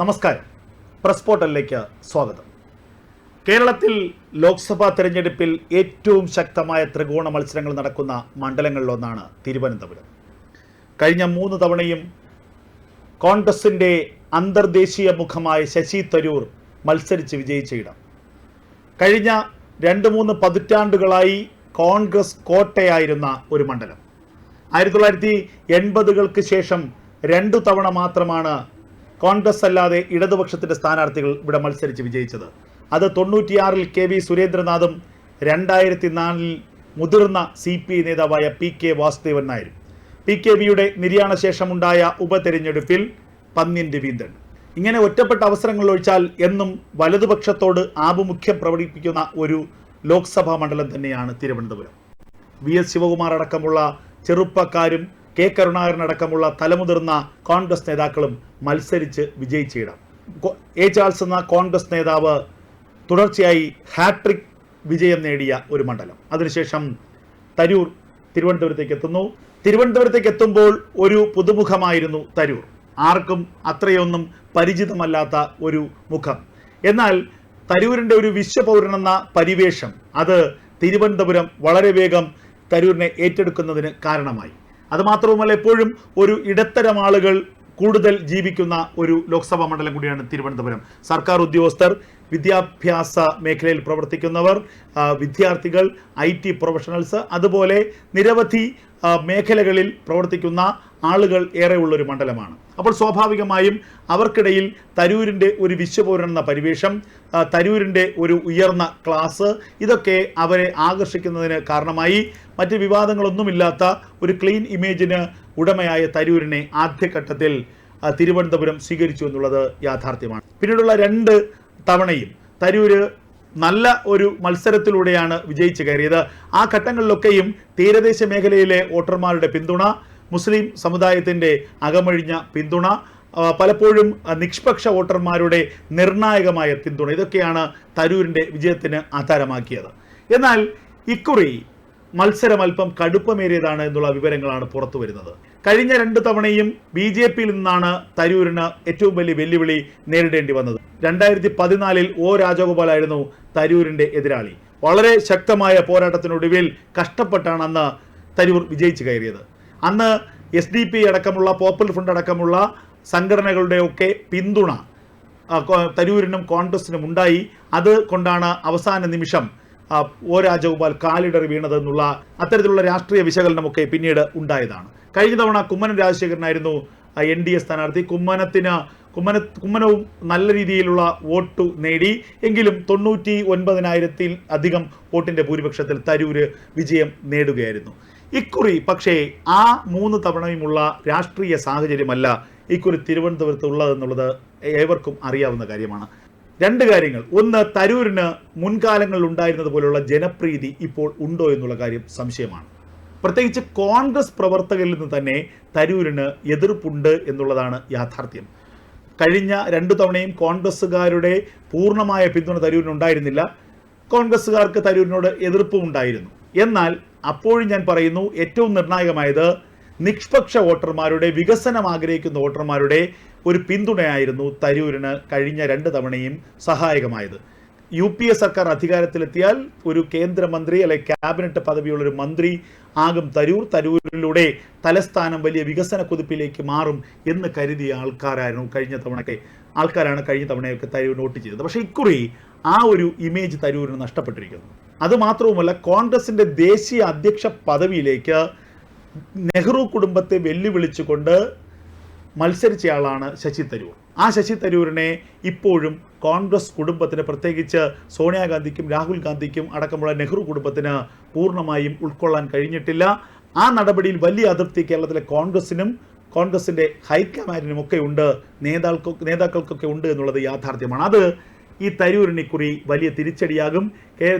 നമസ്കാരം. പ്രസ് പോർട്ടലിലേക്ക് സ്വാഗതം. കേരളത്തിൽ ലോക്സഭാ തെരഞ്ഞെടുപ്പിൽ ഏറ്റവും ശക്തമായ ത്രികോണ മത്സരങ്ങൾ നടക്കുന്ന മണ്ഡലങ്ങളിലൊന്നാണ് തിരുവനന്തപുരം. കഴിഞ്ഞ മൂന്ന് തവണയും കോൺഗ്രസിന്റെ അന്തർദേശീയ മുഖമായ ശശി തരൂർ മത്സരിച്ച് വിജയിച്ച ഇടം. കഴിഞ്ഞ രണ്ട് മൂന്ന് പതിറ്റാണ്ടുകളായി കോൺഗ്രസ് കോട്ടയായിരുന്ന ഒരു മണ്ഡലം. ആയിരത്തി തൊള്ളായിരത്തി എൺപതുകൾക്ക് ശേഷം രണ്ടു തവണ മാത്രമാണ് കോൺഗ്രസ് അല്ലാതെ ഇടതുപക്ഷത്തിന്റെ സ്ഥാനാർത്ഥികൾ ഇവിടെ മത്സരിച്ച് വിജയിച്ചത്. അത് തൊണ്ണൂറ്റിയാറിൽ കെ വി സുരേന്ദ്രനാഥും രണ്ടായിരത്തി നാലിൽ മുതിർന്ന സി പി ഐ നേതാവായ പി കെ വാസുദേവൻ നായരും. പി കെ വിയുടെ നിര്യാണ ശേഷമുണ്ടായ ഉപതെരഞ്ഞെടുപ്പിൽ പന്ന്യൻ രവീന്ദ്രൻ. ഇങ്ങനെ ഒറ്റപ്പെട്ട അവസരങ്ങൾ ഒഴിച്ചാൽ എന്നും വലതുപക്ഷത്തോട് ആഭിമുഖ്യം പ്രകടിപ്പിക്കുന്ന ഒരു ലോക്സഭാ മണ്ഡലം തന്നെയാണ് തിരുവനന്തപുരം. വി എസ് ശിവകുമാർ അടക്കമുള്ള ചെറുപ്പക്കാരും കെ കരുണാകരൻ അടക്കമുള്ള തലമുതിർന്ന കോൺഗ്രസ് നേതാക്കളും മത്സരിച്ച് വിജയിച്ചിടാം എ ചാൾസ് എന്ന കോൺഗ്രസ് നേതാവ് തുടർച്ചയായി ഹാട്രിക് വിജയം നേടിയ ഒരു മണ്ഡലം. അതിനുശേഷം തരൂർ തിരുവനന്തപുരത്തേക്ക് എത്തുന്നു. തിരുവനന്തപുരത്തേക്ക് എത്തുമ്പോൾ ഒരു പുതുമുഖമായിരുന്നു തരൂർ. ആർക്കും അത്രയൊന്നും പരിചിതമല്ലാത്ത ഒരു മുഖം. എന്നാൽ തരൂരിന്റെ ഒരു വിശ്വപൗരനെന്ന പരിവേഷം അത് തിരുവനന്തപുരം വളരെ വേഗം തരൂരിനെ ഏറ്റെടുക്കുന്നതിന് കാരണമായി. അതുമാത്രവുമല്ല എപ്പോഴും ഒരു ഇടത്തരം ആളുകൾ കൂടുതൽ ജീവിക്കുന്ന ഒരു ലോക്സഭാ മണ്ഡലം കൂടിയാണ് തിരുവനന്തപുരം. സർക്കാർ ഉദ്യോഗസ്ഥർ വിദ്യാഭ്യാസ മേഖലയിൽ പ്രവർത്തിക്കുന്നവർ വിദ്യാർത്ഥികൾ ഐ ടി പ്രൊഫഷണൽസ് അതുപോലെ നിരവധി മേഖലകളിൽ പ്രവർത്തിക്കുന്ന ആളുകൾ ഏറെയുള്ളൊരു മണ്ഡലമാണ്. അപ്പോൾ സ്വാഭാവികമായും അവർക്കിടയിൽ തരൂരിന്റെ ഒരു വിശ്വപൗരൻ പരിവേഷം തരൂരിന്റെ ഒരു ഉയർന്ന ക്ലാസ് ഇതൊക്കെ അവരെ ആകർഷിക്കുന്നതിന് കാരണമായി മറ്റ് വിവാദങ്ങളൊന്നുമില്ലാത്ത ഒരു ക്ലീൻ ഇമേജിന് ഉടമയായ തരൂരിനെ ആദ്യഘട്ടത്തിൽ തിരുവനന്തപുരം സ്വീകരിച്ചു എന്നുള്ളത് യാഥാർത്ഥ്യമാണ്. പിന്നീടുള്ള രണ്ട് തവണയും തരൂര് നല്ല ഒരു മത്സരത്തിലൂടെയാണ് വിജയിച്ചു കയറിയത്. ആ ഘട്ടങ്ങളിലൊക്കെയും തീരദേശ മേഖലയിലെ വോട്ടർമാരുടെ പിന്തുണ മുസ്ലിം സമുദായത്തിന്റെ അകമഴിഞ്ഞ പിന്തുണ പലപ്പോഴും നിഷ്പക്ഷ വോട്ടർമാരുടെ നിർണായകമായ പിന്തുണ. ഇതൊക്കെയാണ് തരൂരിന്റെ വിജയത്തിന് ആധാരമാക്കിയത്. എന്നാൽ ഇക്കുറി മത്സരം അല്പം കടുപ്പമേറിയതാണ് എന്നുള്ള വിവരങ്ങളാണ് പുറത്തു വരുന്നത് കഴിഞ്ഞ രണ്ട് തവണയും ബി ജെ പിയിൽ നിന്നാണ് തരൂരിന് ഏറ്റവും വലിയ വെല്ലുവിളി നേരിടേണ്ടി വന്നത്. രണ്ടായിരത്തി പതിനാലിൽ ഒ രാജഗോപാലായിരുന്നു തരൂരിന്റെ എതിരാളി. വളരെ ശക്തമായ പോരാട്ടത്തിനൊടുവിൽ കഷ്ടപ്പെട്ടാണ് അന്ന് തരൂർ വിജയിച്ചു കയറിയത്. അന്ന് എസ് ഡി പി അടക്കമുള്ള പോപ്പുലർ ഫ്രണ്ട് അടക്കമുള്ള സംഘടനകളുടെ ഒക്കെ പിന്തുണ തരൂരിനും കോൺഗ്രസിനും ഉണ്ടായി. അത് കൊണ്ടാണ് അവസാന നിമിഷം ഒ രാജഗോപാൽ കാലിടറി വീണതെന്നുള്ള അത്തരത്തിലുള്ള രാഷ്ട്രീയ വിശകലനമൊക്കെ പിന്നീട് ഉണ്ടായതാണ്. കഴിഞ്ഞ തവണ കുമ്മനം രാജശേഖരനായിരുന്നു എൻ ഡി എ സ്ഥാനാർത്ഥി. കുമ്മനത്തിന് കുമ്മന കുമ്മനവും നല്ല രീതിയിലുള്ള വോട്ട് നേടി. എങ്കിലും തൊണ്ണൂറ്റി ഒൻപതിനായിരത്തിൽ അധികം വോട്ടിന്റെ ഭൂരിപക്ഷത്തിൽ തരൂര് വിജയം നേടുകയായിരുന്നു. ഇക്കുറി പക്ഷേ ആ മൂന്ന് തവണയുമുള്ള രാഷ്ട്രീയ സാഹചര്യമല്ല ഇക്കുറി തിരുവനന്തപുരത്ത് ഉള്ളതെന്നുള്ളത് ഏവർക്കും അറിയാവുന്ന കാര്യമാണ്. രണ്ട് കാര്യങ്ങൾ. ഒന്ന് തരൂരിന് മുൻകാലങ്ങളിൽ ഉണ്ടായിരുന്നത് പോലുള്ള ജനപ്രീതി ഇപ്പോൾ ഉണ്ടോ എന്നുള്ള കാര്യം സംശയമാണ്. പ്രത്യേകിച്ച് കോൺഗ്രസ് പ്രവർത്തകരിൽ നിന്ന് തന്നെ തരൂരിന് എതിർപ്പുണ്ട് എന്നുള്ളതാണ് യാഥാർത്ഥ്യം. കഴിഞ്ഞ രണ്ടു തവണയും കോൺഗ്രസ്സുകാരുടെ പൂർണമായ പിന്തുണ തരൂരിന് ഉണ്ടായിരുന്നില്ല. കോൺഗ്രസ്സുകാർക്ക് തരൂരിനോട് എതിർപ്പും ഉണ്ടായിരുന്നു. എന്നാൽ അപ്പോഴും ഞാൻ പറയുന്നു ഏറ്റവും നിർണായകമായത് നിഷ്പക്ഷ വോട്ടർമാരുടെ വികസനം ആഗ്രഹിക്കുന്ന വോട്ടർമാരുടെ ഒരു പിന്തുണയായിരുന്നു തരൂരിന് കഴിഞ്ഞ രണ്ട് തവണയും സഹായകമായത്. യു പി എ സർക്കാർ അധികാരത്തിലെത്തിയാൽ ഒരു കേന്ദ്രമന്ത്രി അല്ലെ ക്യാബിനറ്റ് പദവിയുള്ളൊരു മന്ത്രി ആകും തരൂർ. തരൂരിലൂടെ തലസ്ഥാനം വലിയ വികസന കുതിപ്പിലേക്ക് മാറും എന്ന് കരുതിയ ആൾക്കാരായിരുന്നു കഴിഞ്ഞ തവണക്കെ ആൾക്കാരാണ് കഴിഞ്ഞ തവണയൊക്കെ തരൂർ നോട്ട് ചെയ്തത്. പക്ഷേ ഇക്കുറി ആ ഒരു ഇമേജ് തരൂരിന് നഷ്ടപ്പെട്ടിരിക്കുന്നു. അതുമാത്രവുമല്ല കോൺഗ്രസിന്റെ ദേശീയ അധ്യക്ഷ പദവിയിലേക്ക് നെഹ്റു കുടുംബത്തെ വെല്ലുവിളിച്ചുകൊണ്ട് മത്സരിച്ചയാളാണ് ശശി തരൂർ. ആ ശശി തരൂരിനെ ഇപ്പോഴും കോൺഗ്രസ് കുടുംബത്തിന് പ്രത്യേകിച്ച് സോണിയാഗാന്ധിക്കും രാഹുൽ ഗാന്ധിക്കും അടക്കമുള്ള നെഹ്റു കുടുംബത്തിന് പൂർണമായും ഉൾക്കൊള്ളാൻ കഴിഞ്ഞിട്ടില്ല. ആ നടപടിയിൽ വലിയ അതൃപ്തി കേരളത്തിലെ കോൺഗ്രസിനും കോൺഗ്രസിന്റെ ഹൈക്കമാൻഡിനും ഒക്കെ ഉണ്ട് നേതാക്കൾക്ക് നേതാക്കൾക്കൊക്കെ ഉണ്ട് എന്നുള്ളത് യാഥാർത്ഥ്യമാണ്. അത് ഈ തരൂരിനെക്കുറി വലിയ തിരിച്ചടിയാകും.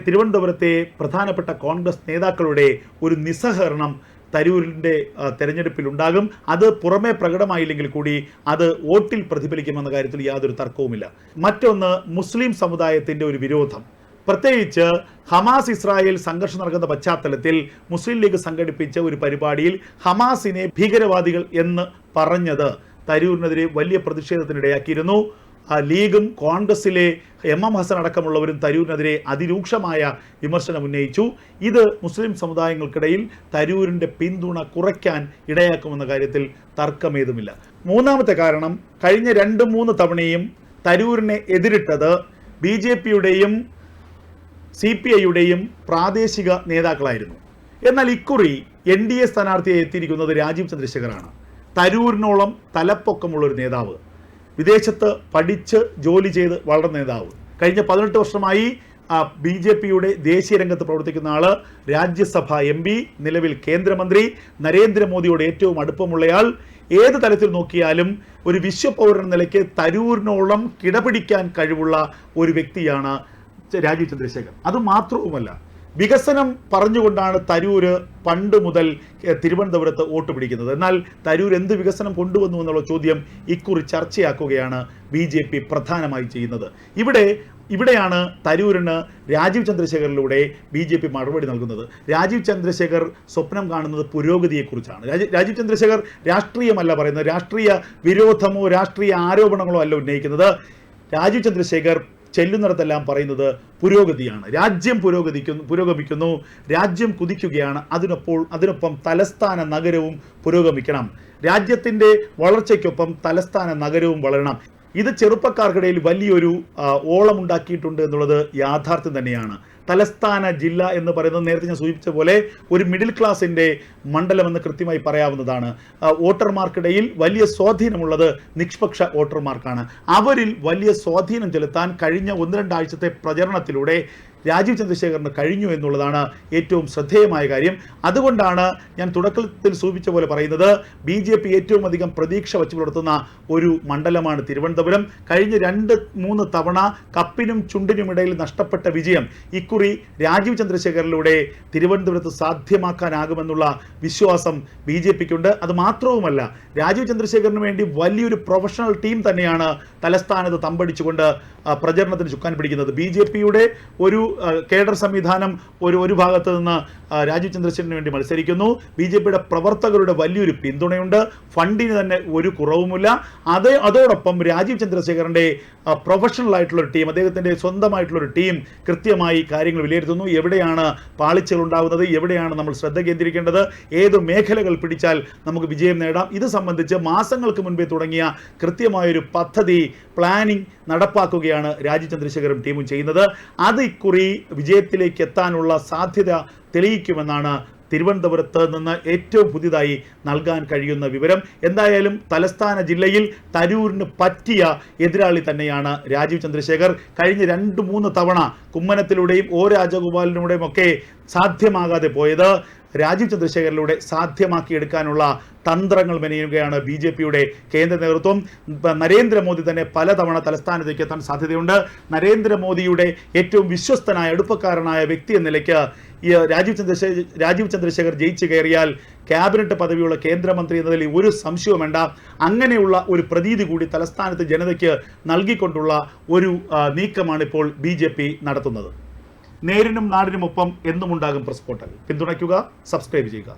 തിരുവനന്തപുരത്തെ പ്രധാനപ്പെട്ട കോൺഗ്രസ് നേതാക്കളുടെ ഒരു നിസ്സഹകരണം തരൂരിന്റെ തെരഞ്ഞെടുപ്പിലുണ്ടാകും. അത് പുറമേ പ്രകടമായില്ലെങ്കിൽ കൂടി അത് വോട്ടിൽ പ്രതിഫലിക്കുമെന്ന കാര്യത്തിൽ യാതൊരു തർക്കവുമില്ല. മറ്റൊന്ന് മുസ്ലിം സമുദായത്തിന്റെ ഒരു വിരോധം. പ്രത്യേകിച്ച് ഹമാസ് ഇസ്രായേൽ സംഘർഷം നടക്കുന്ന പശ്ചാത്തലത്തിൽ മുസ്ലിം ലീഗ് സംഘടിപ്പിച്ച ഒരു പരിപാടിയിൽ ഹമാസിനെ ഭീകരവാദികൾ എന്ന് പറഞ്ഞത് തരൂരിനെതിരെ വലിയ പ്രതിഷേധത്തിനിടയാക്കിയിരുന്നു. ലീഗും കോൺഗ്രസിലെ എം എം ഹസൻ അടക്കമുള്ളവരും തരൂരിനെതിരെ അതിരൂക്ഷമായ വിമർശനം ഉന്നയിച്ചു. ഇത് മുസ്ലിം സമുദായങ്ങൾക്കിടയിൽ തരൂരിന്റെ പിന്തുണ കുറയ്ക്കാൻ ഇടയാക്കുമെന്ന കാര്യത്തിൽ തർക്കമേതുമില്ല. മൂന്നാമത്തെ കാരണം കഴിഞ്ഞ രണ്ട് മൂന്ന് തവണയും തരൂരിനെ എതിരിട്ടത് ബി ജെ പിയുടെയും സി പി ഐയുടെയും പ്രാദേശിക നേതാക്കളായിരുന്നു. എന്നാൽ ഇക്കുറി എൻ ഡി എ സ്ഥാനാർത്ഥിയെ എത്തിയിരിക്കുന്നത് രാജീവ് ചന്ദ്രശേഖറാണ്. തരൂരിനോളം തലപ്പൊക്കമുള്ളൊരു നേതാവ്. വിദേശത്ത് പഠിച്ച് ജോലി ചെയ്ത് വളർന്ന നേതാവ്. കഴിഞ്ഞ പതിനെട്ട് വർഷമായി ബി ജെ പിയുടെ ദേശീയ രംഗത്ത് പ്രവർത്തിക്കുന്ന ആൾ രാജ്യസഭ എം പി നിലവിൽ കേന്ദ്രമന്ത്രി നരേന്ദ്രമോദിയോട് ഏറ്റവും അടുപ്പമുള്ളയാൾ. ഏത് തലത്തിൽ നോക്കിയാലും ഒരു വിശ്വപൗരൻ നിലയ്ക്ക് തരൂരിനോളം കിടപിടിക്കാൻ കഴിവുള്ള ഒരു വ്യക്തിയാണ് രാജീവ് ചന്ദ്രശേഖർ അത് മാത്രവുമല്ല വികസനം പറഞ്ഞുകൊണ്ടാണ് തരൂര് പണ്ട് മുതൽ തിരുവനന്തപുരത്ത് വോട്ട് പിടിക്കുന്നത്. എന്നാൽ തരൂർ എന്ത് വികസനം കൊണ്ടുവന്നു എന്നുള്ള ചോദ്യം ഇക്കുറി ചർച്ചയാക്കുകയാണ് ബി ജെ പി പ്രധാനമായി ചെയ്യുന്നത്. ഇവിടെ ഇവിടെയാണ് തരൂരിന് രാജീവ് ചന്ദ്രശേഖറിലൂടെ ബി ജെ പി മറുപടി നൽകുന്നത്. രാജീവ് ചന്ദ്രശേഖർ സ്വപ്നം കാണുന്നത് പുരോഗതിയെക്കുറിച്ചാണ്. രാജീവ് ചന്ദ്രശേഖർ രാഷ്ട്രീയമല്ല പറയുന്നത്. രാഷ്ട്രീയ വിരോധമോ രാഷ്ട്രീയ ആരോപണങ്ങളോ അല്ല ഉന്നയിക്കുന്നത്. രാജീവ് ചന്ദ്രശേഖർ ചെല്ലുന്നിടത്തെല്ലാം പറയുന്നത് പുരോഗതിയാണ്. രാജ്യം പുരോഗതിക്കുന്നു പുരോഗമിക്കുന്നു. രാജ്യം കുതിക്കുകയാണ്. അതിനൊപ്പോൾ അതിനൊപ്പം തലസ്ഥാന നഗരവും പുരോഗമിക്കണം. രാജ്യത്തിന്റെ വളർച്ചയ്ക്കൊപ്പം തലസ്ഥാന നഗരവും വളരണം. ഇത് ചെറുപ്പക്കാർക്കിടയിൽ വലിയൊരു ഓളമുണ്ടാക്കിയിട്ടുണ്ട് എന്നുള്ളത് യാഥാർത്ഥ്യം തന്നെയാണ്. തലസ്ഥാന ജില്ല എന്ന് പറയുന്നത് നേരത്തെ ഞാൻ സൂചിപ്പിച്ച പോലെ ഒരു മിഡിൽ ക്ലാസിന്റെ മണ്ഡലമെന്ന് കൃത്യമായി പറയാവുന്നതാണ്. വോട്ടർമാർക്കിടയിൽ വലിയ സ്വാധീനമുള്ളത് നിഷ്പക്ഷ വോട്ടർമാർക്കാണ്. അവരിൽ വലിയ സ്വാധീനം ചെലുത്താൻ കഴിഞ്ഞ ഒന്ന് രണ്ടാഴ്ചത്തെ പ്രചരണത്തിലൂടെ രാജീവ് ചന്ദ്രശേഖറിന് കഴിഞ്ഞു എന്നുള്ളതാണ് ഏറ്റവും ശ്രദ്ധേയമായ കാര്യം. അതുകൊണ്ടാണ് ഞാൻ തുടക്കത്തിൽ സൂചിപ്പിച്ച പോലെ പറയുന്നത് ബി ജെ പി ഏറ്റവും അധികം പ്രതീക്ഷ വച്ചു പുലർത്തുന്ന ഒരു മണ്ഡലമാണ് തിരുവനന്തപുരം. കഴിഞ്ഞ രണ്ട് മൂന്ന് തവണ കപ്പിനും ചുണ്ടിനും ഇടയിൽ നഷ്ടപ്പെട്ട വിജയം ഇക്കുറി രാജീവ് ചന്ദ്രശേഖരിലൂടെ തിരുവനന്തപുരത്ത് സാധ്യമാക്കാനാകുമെന്നുള്ള വിശ്വാസം ബി ജെ പിക്കുണ്ട്. അത് മാത്രവുമല്ല രാജീവ് ചന്ദ്രശേഖരന് വേണ്ടി വലിയൊരു പ്രൊഫഷണൽ ടീം തന്നെയാണ് തലസ്ഥാനത്ത് തമ്പടിച്ചുകൊണ്ട് പ്രചരണത്തിന് ചുക്കാൻ പിടിക്കുന്നത്. ബി ജെ പിയുടെ ഒരു കേഡർ സംവിധാനം ഒരു ഒരു ഭാഗത്ത് നിന്ന് രാജീവ് ചന്ദ്രശേഖരന് വേണ്ടി മത്സരിക്കുന്നു. ബി ജെ പിയുടെ പ്രവർത്തകരുടെ വലിയൊരു പിന്തുണയുണ്ട്. ഫണ്ടിന് തന്നെ ഒരു കുറവുമില്ല. അതേ അതോടൊപ്പം രാജീവ് ചന്ദ്രശേഖരന്റെ പ്രൊഫഷണൽ ആയിട്ടുള്ള ഒരു ടീം അദ്ദേഹത്തിന്റെ സ്വന്തമായിട്ടുള്ള ഒരു ടീം കൃത്യമായി കാര്യങ്ങൾ വിലയിരുത്തുന്നു. എവിടെയാണ് പാളിച്ചകൾ ഉണ്ടാകുന്നത്? എവിടെയാണ് നമ്മൾ ശ്രദ്ധ കേന്ദ്രീകരിക്കേണ്ടത്? ഏത് മേഖലകൾ പിടിച്ചാൽ നമുക്ക് വിജയം നേടാം? ഇത് സംബന്ധിച്ച് മാസങ്ങൾക്ക് മുൻപേ തുടങ്ങിയ കൃത്യമായൊരു പദ്ധതി പ്ലാനിംഗ് നടപ്പാക്കുകയാണ് രാജി ചന്ദ്രശേഖരും ടീമും ചെയ്യുന്നത്. അത് ഇക്കുറി വിജയത്തിലേക്ക് എത്താനുള്ള സാധ്യത തെളിയിക്കുമെന്നാണ് തിരുവനന്തപുരത്ത് നിന്ന് ഏറ്റവും പുതിയതായി നൽകാൻ കഴിയുന്ന വിവരം. എന്തായാലും തലസ്ഥാന ജില്ലയിൽ തരൂരിന് പറ്റിയ എതിരാളി തന്നെയാണ് രാജീവ് ചന്ദ്രശേഖർ. കഴിഞ്ഞ രണ്ട് മൂന്ന് തവണ കുമ്മനത്തിലൂടെയും ഒ രാജഗോപാലിലൂടെയും ഒക്കെ സാധ്യമാകാതെ പോയത് രാജീവ് ചന്ദ്രശേഖരിലൂടെ സാധ്യമാക്കിയെടുക്കാനുള്ള തന്ത്രങ്ങൾ മെനയുകയാണ് ബി ജെ പിയുടെ കേന്ദ്ര നേതൃത്വം. നരേന്ദ്രമോദി തന്നെ പലതവണ തലസ്ഥാനത്തേക്ക് എത്താൻ സാധ്യതയുണ്ട്. നരേന്ദ്രമോദിയുടെ ഏറ്റവും വിശ്വസ്തനായ അടുപ്പക്കാരനായ വ്യക്തി എന്ന നിലയ്ക്ക് ഈ രാജീവ് ചന്ദ്രശേഖർ രാജീവ് ചന്ദ്രശേഖർ ജയിച്ചു കയറിയാൽ ക്യാബിനറ്റ് പദവിയുള്ള കേന്ദ്രമന്ത്രി എന്നതിൽ ഒരു സംശയവും വേണ്ട. അങ്ങനെയുള്ള ഒരു പ്രതീതി കൂടി തലസ്ഥാനത്ത് ജനതയ്ക്ക് നൽകിക്കൊണ്ടുള്ള ഒരു നീക്കമാണ് ഇപ്പോൾ ബി ജെ പി നടത്തുന്നത്. നേരിനും നാടിനുമൊപ്പം എന്നും ഉണ്ടാകും പ്രസ് പോർട്ടൽ പിന്തുണയ്ക്കുക സബ്സ്ക്രൈബ് ചെയ്യുക.